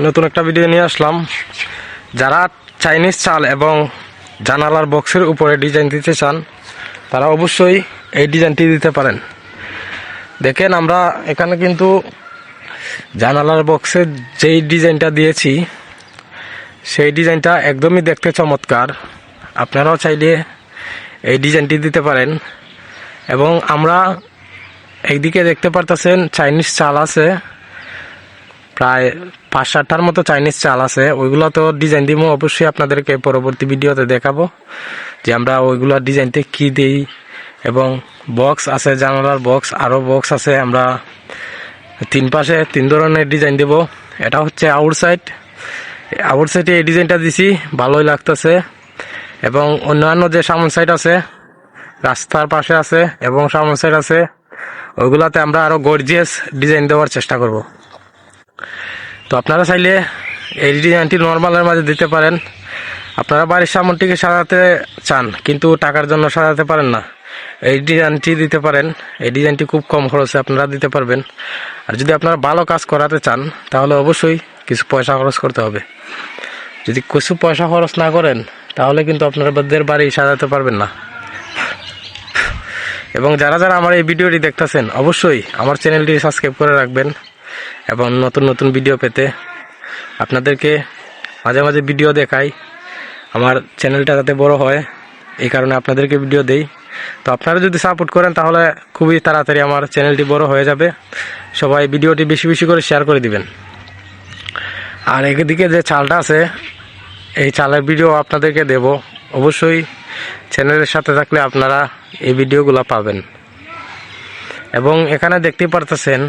নতুন একটা ভিডিও নিয়ে আসলাম। যারা চাইনিজ চাল এবং জানালার বক্সের উপরে ডিজাইন দিতে চান, তারা অবশ্যই এই ডিজাইনটি দিতে পারেন। দেখেন, আমরা এখানে কিন্তু জানালার বক্সের যেই ডিজাইনটা দিয়েছি, সেই ডিজাইনটা একদমই দেখতে চমৎকার। আপনারাও চাইলে এই ডিজাইনটি দিতে পারেন। এবং আমরা একদিকে দেখতে পারতেছেন চাইনিজ চাল আছে প্রায় পাঁচ সাতটার মতো চাইনিজ চাল আছে। ওইগুলো তো ডিজাইন দিব অবশ্যই আপনাদেরকে পরবর্তী ভিডিওতে দেখাবো যে আমরা ওইগুলো ডিজাইনতে কি দিই। এবং বক্স আছে, জানালার বক্স আরও বক্স আছে। আমরা তিন পাশে তিন ধরনের ডিজাইন দেব। এটা হচ্ছে আউটসাইড আউটসাইডে এই ডিজাইনটা দিছি। ভালোই লাগতেছে। এবং অন্যান্য যে সামন সাইড আছে, রাস্তার পাশে আছে এবং সামন সাইড আছে, ওইগুলাতে আমরা আরও গর্জিয়াস ডিজাইন দেওয়ার চেষ্টা করব। তো আপনারা চাইলে এই ডিজাইনটি নর্মালের মাঝে দিতে পারেন। আপনারা বাড়ির সামনটিকে সাজাতে চান, কিন্তু টাকার জন্য সাজাতে পারেন না। এই ডিজাইনটি দিতে পারেন। এই ডিজাইনটি খুব কম খরচে আপনারা দিতে পারবেন। আর যদি আপনারা ভালো কাজ করাতে চান, তাহলে অবশ্যই কিছু পয়সা খরচ করতে হবে। যদি কিছু পয়সা খরচ না করেন, তাহলে কিন্তু আপনাদের বাড়ি সাজাতে পারবেন না। এবং যারা যারা আমার এই ভিডিওটি দেখতেছেন, অবশ্যই আমার চ্যানেলটি সাবস্ক্রাইব করে রাখবেন। এবং নতুন নতুন ভিডিও পেতে আপনাদেরকে মাঝে মাঝে ভিডিও দেখাই। আমার চ্যানেলটা যাতে বড় হয়, এই কারণে আপনাদেরকে ভিডিও দেই। তো আপনারা যদি সাপোর্ট করেন, তাহলে খুবই তাড়াতাড়ি আমার চ্যানেলটি বড় হয়ে যাবে। সবাই ভিডিওটি বেশি বেশি করে শেয়ার করে দিবেন। আর একদিকে যে চালটা আছে, এই চালের ভিডিও আপনাদেরকে দেব। অবশ্যই চ্যানেলের সাথে থাকলে আপনারা এই ভিডিওগুলো পাবেন। এবং এখানে দেখতে পারতেছেন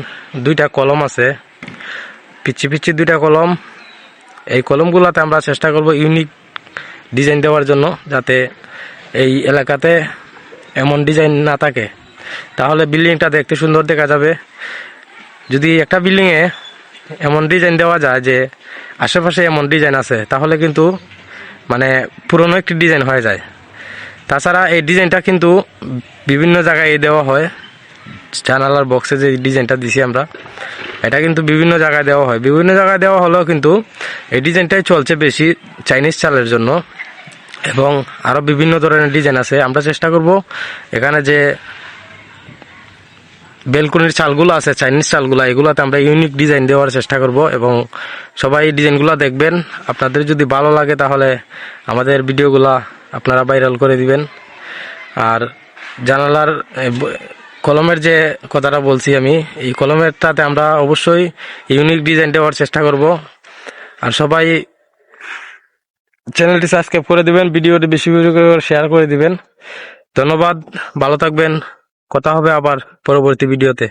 দুইটা কলম আছে। পিচ্ছি পিচ্ছি দুইটা কলম। এই কলমগুলোতে আমরা চেষ্টা করব ইউনিক ডিজাইন দেওয়ার জন্য যাতে এই এলাকাতে এমন ডিজাইন না থাকে। তাহলে বিল্ডিংটা দেখতে সুন্দর দেখা যাবে। যদি একটা বিল্ডিংয়ে এমন ডিজাইন দেওয়া যায় যে আশেপাশে এমন ডিজাইন আছে, তাহলে কিন্তু মানে পুরনো একটি ডিজাইন হয়ে যায়। তাছাড়া এই ডিজাইনটা কিন্তু বিভিন্ন জায়গায় দেওয়া হয়। জানালার বক্সে যে ডিজাইনটা দিছি আমরা, এটা কিন্তু বিভিন্ন জায়গায় দেওয়া হয়। বিভিন্ন জায়গায় দেওয়া হলেও কিন্তু এই ডিজাইনটাই চলছে বেশি চাইনিজ চালের জন্য। এবং আরও বিভিন্ন ধরনের ডিজাইন আছে। আমরা চেষ্টা করব এখানে যে বেলকনির চালগুলো আছে চাইনিজ চালগুলো, এগুলোতে আমরা ইউনিক ডিজাইন দেওয়ার চেষ্টা করব। এবং সবাই এই ডিজাইনগুলো দেখবেন। আপনাদের যদি ভালো লাগে তাহলে আমাদের ভিডিওগুলা আপনারা ভাইরাল করে দিবেন। আর জানালার কলমের যে কথাটা বলছি আমি, এই কলমেরটাতে আমরা অবশ্যই ইউনিক ডিজাইন দেওয়ার চেষ্টা করব। আর সবাই চ্যানেলটি সাবস্ক্রাইব করে দিবেন, ভিডিওটি বেশি বেশি করে শেয়ার করে দিবেন। ধন্যবাদ, ভালো থাকবেন। কথা হবে আবার পরবর্তী ভিডিওতে।